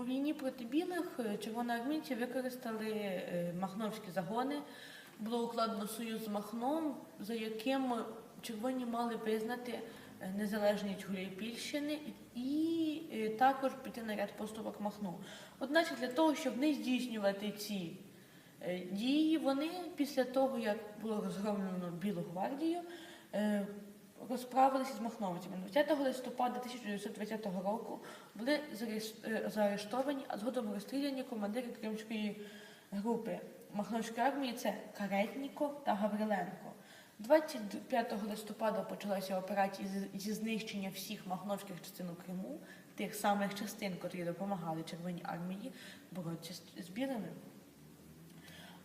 У війні проти білих е, червоноармійці використали е, махновські загони. Було укладено союз з Махном, за яким червоні мали визнати е, незалежність Гуляйпільщини і також піти на ряд поступок Махну. Одначе для того, щоб не здійснювати ці дії, вони після того, як було розгромлено Білу гвардію, розправилися з махновцями. 20 листопада 1920 року були е, заарештовані, а згодом розстріляні командири Кримської групи Махновської армії це Каретніков та Гавриленко. 25 листопада почалася операція зі- знищення всіх махновських частин у Криму, тих самих частин, котрі допомагали Червоній армії боротися з- білими.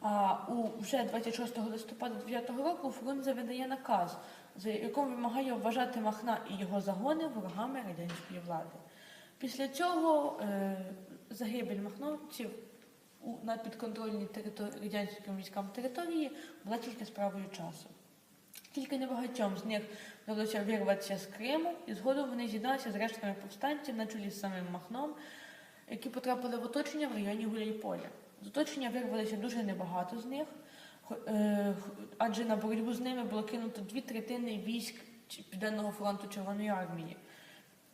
А у вже 26 листопада 9 року Фрунзе видає наказ, за яким вимагає вважати Махна і його загони ворогами радянської влади. Після цього е, загибель махновців на підконтрольній території радянським військам території була тільки справою часу. Тільки небагатьом з них вдалося вирватися з Криму, і згодом вони з'єдналися з рештами повстанців на чолі з самим Махном, які потрапили в оточення в районі Гуляйполя. З оточення вирвалися дуже небагато з них, е, адже на боротьбу з ними було кинуто дві третини військ Південного фронту Червоної армії.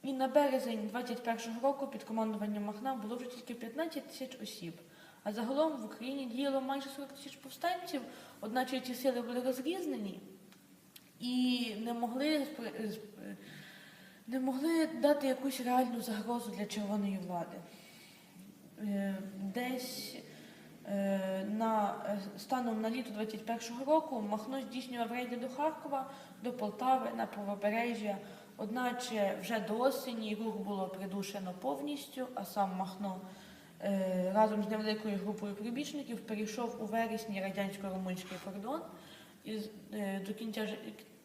І на березень 21-го року під командуванням Махна було вже тільки 15 тисяч осіб. А загалом в Україні діяло майже 40 тисяч повстанців, одначе ці сили були розрізнені і не могли, е, не могли дати якусь реальну загрозу для червоної влади. Е, Десь е, станом на літо 21-го року Махно здійснював рейди до Харкова, до Полтави, на правобережжя. Одначе вже до осені рух було придушено повністю, а сам Махно е, разом з невеликою групою прибічників перейшов у вересні радянсько-румунський кордон і е, до кінця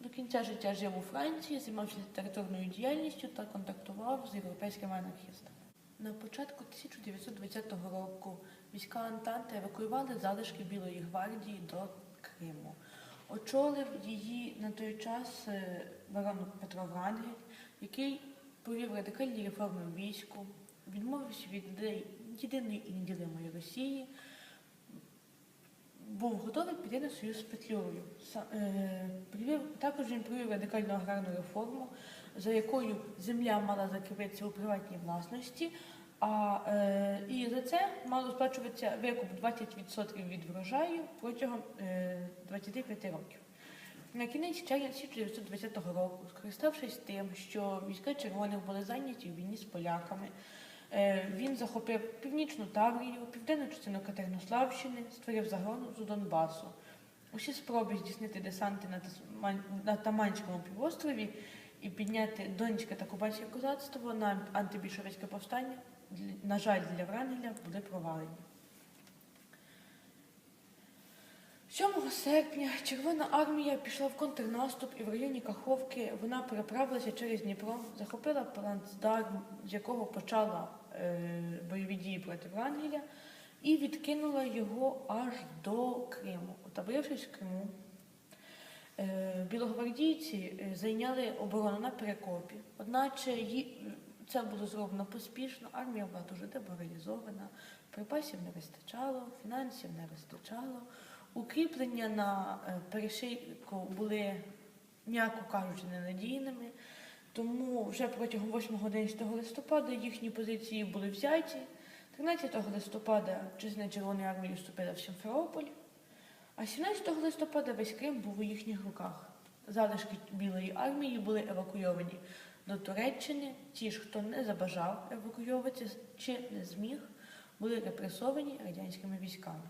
до кінця життя жив у Франції, займався літературною діяльністю та контактував з європейськими анархістами. На початку 1920 року війська Антанти евакуювали залишки Білої гвардії до Криму. Очолив її на той час е, барон Петро Врангель, який провів радикальні реформи в війську, відмовився від єдиної і неділимої Росії, був готовий піти на союз з Петлюрою. Е, Також він провів радикальну аграрну реформу, за якою земля мала закріпитися у приватній власності, а е, і за це мало сплачуватися викуп 20% від врожаю протягом е, 25 років. На кінець червня 1920 року, скориставшись тим, що війська червоних були зайняті в війні з поляками, е, він захопив північну Таврію, південну частину Катеринославщини, створив загрозу Донбасу. Усі спроби здійснити десанти на, Тасман... на Таманському півострові і підняти Донецьке та Кубанське козацтво на антибільшовицьке повстання, на жаль, для Врангеля були провалені. 7 серпня Червона армія пішла в контрнаступ і в районі Каховки вона переправилася через Дніпро, захопила плацдарм, з якого почала е, бойові дії проти Врангеля, і відкинула його аж до Криму. Отаборившись в Криму, е, білогвардійці е, зайняли оборону на Перекопі. Одначе це було зроблено поспішно, армія була дуже деморалізована, припасів не вистачало, фінансів не вистачало. Укріплення на е, перешийку були, м'яко кажучи, ненадійними, тому вже протягом 8-11 листопада їхні позиції були взяті. 13 листопада частина Червоної армії вступила в Сімферополь, а 17 листопада весь Крим був у їхніх руках. Залишки Білої армії були евакуйовані до Туреччини. Ті ж, хто не забажав евакуйовуватися чи не зміг, були репресовані радянськими військами.